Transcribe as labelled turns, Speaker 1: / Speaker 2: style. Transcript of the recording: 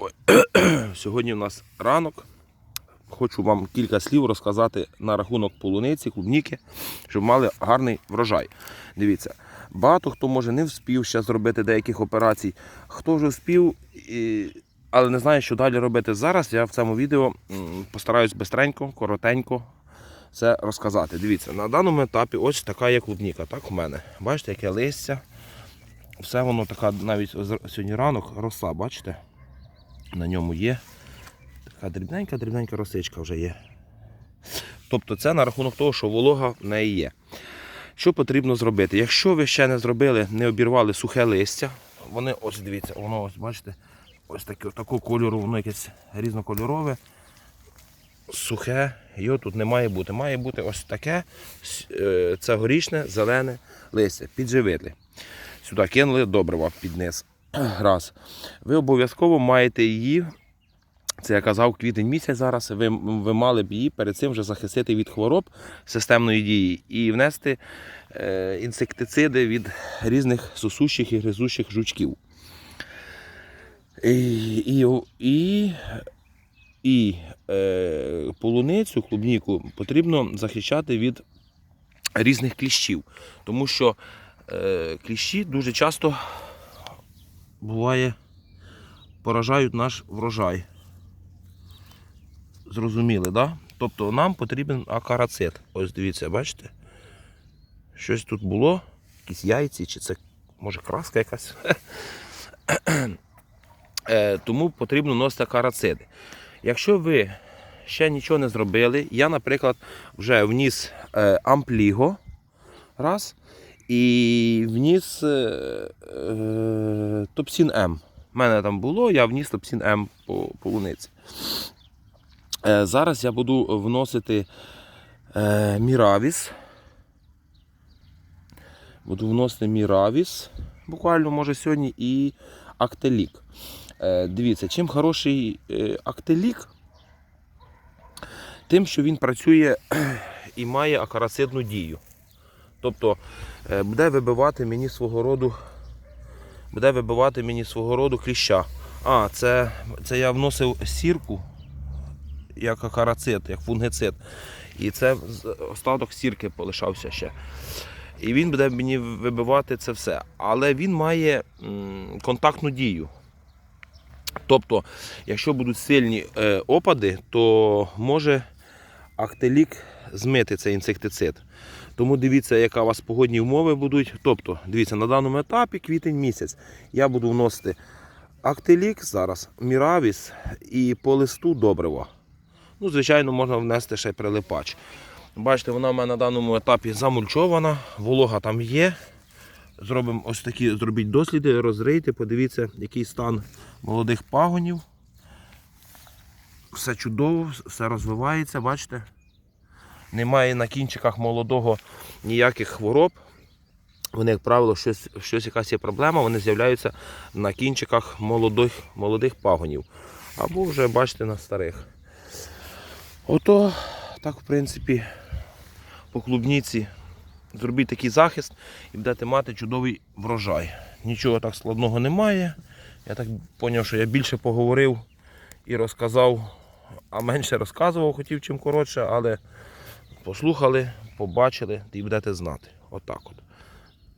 Speaker 1: Ой. Сьогодні у нас ранок. Хочу вам кілька слів розказати на рахунок полуниці, клубніки, щоб мали гарний врожай. Дивіться, багато хто може не вспів ще зробити деяких операцій. Хто вже вспів, але не знає, що далі робити зараз. Я в цьому відео постараюсь бистренько, коротенько це розказати. Дивіться, на даному етапі ось така є клубніка. Так у мене. Бачите, яке листя. Все воно така, навіть сьогодні ранок, роса, бачите? На ньому є. Така дрібненька, дрібненька росичка вже є. Тобто це на рахунок того, що волога в неї є. Що потрібно зробити? Якщо ви ще не зробили, не обірвали сухе листя, вони ось дивіться, воно ось бачите, ось таке, такого кольору, воно якесь різнокольорове, сухе, його тут не має бути. Має бути ось таке, це горішне, зелене листя, підживити. Сюди кинули добрива під низ. Раз. Ви обов'язково маєте її це я казав квітень місяць зараз. Ви, ви мали б її перед цим вже захистити від хвороб системної дії і внести е, інсектициди від різних сосущих і гризущих жучків. І, і, і, і е, полуницю, клубніку потрібно захищати від різних кліщів, тому що е, кліщі дуже часто буває поражають наш врожай. Зрозуміли? Да? Тобто нам потрібен акарацит. Ось дивіться, бачите? Щось тут було, якісь яйці, чи це може краска якась. Е, Тому потрібно носити акарациди. Якщо ви ще нічого не зробили, я, наприклад, вже вніс е, ампліго раз, і вніс е, топсін М. У мене там було, я вніс топсін М по полуниці. Е, Зараз я буду вносити е, Міравіс. Буду вносити Міравіс, буквально може сьогодні, і Актелік. Е, Дивіться, чим хороший Актелік, тим, що він працює і має акарацидну дію. Тобто буде вибивати мені свого роду, буде вибивати мені свого роду кліща. А, це, це я вносив сірку як акарацит, як фунгицид. І це остаток сірки полишався ще. І він буде мені вибивати це все. Але він має контактну дію. Тобто, якщо будуть сильні е, опади, то може актелік змити цей інсектицид. Тому дивіться, яка у вас погодні умови будуть. Тобто, дивіться, на даному етапі квітень місяць я буду вносити актелік зараз, міравіс і по листу добриво. Ну, звичайно, можна внести ще й прилипач. Бачите, вона в мене на даному етапі замульчована, волога там є. Зробимо ось такі, зробіть досліди, розрийте, подивіться, який стан молодих пагонів. Все чудово, все розвивається, бачите? Немає на кінчиках молодого ніяких хвороб. Вони, як правило, щось, щось якась є проблема, вони з'являються на кінчиках молодих, молодих пагонів. Або вже, бачите, на старих. Ото так, в принципі, по клубніці зробіть такий захист і будете мати чудовий врожай. Нічого так складного немає. Я так зрозумів, що я більше поговорив і розказав, а менше розказував, хотів чим коротше, але послухали, побачили і будете знати. Отак от.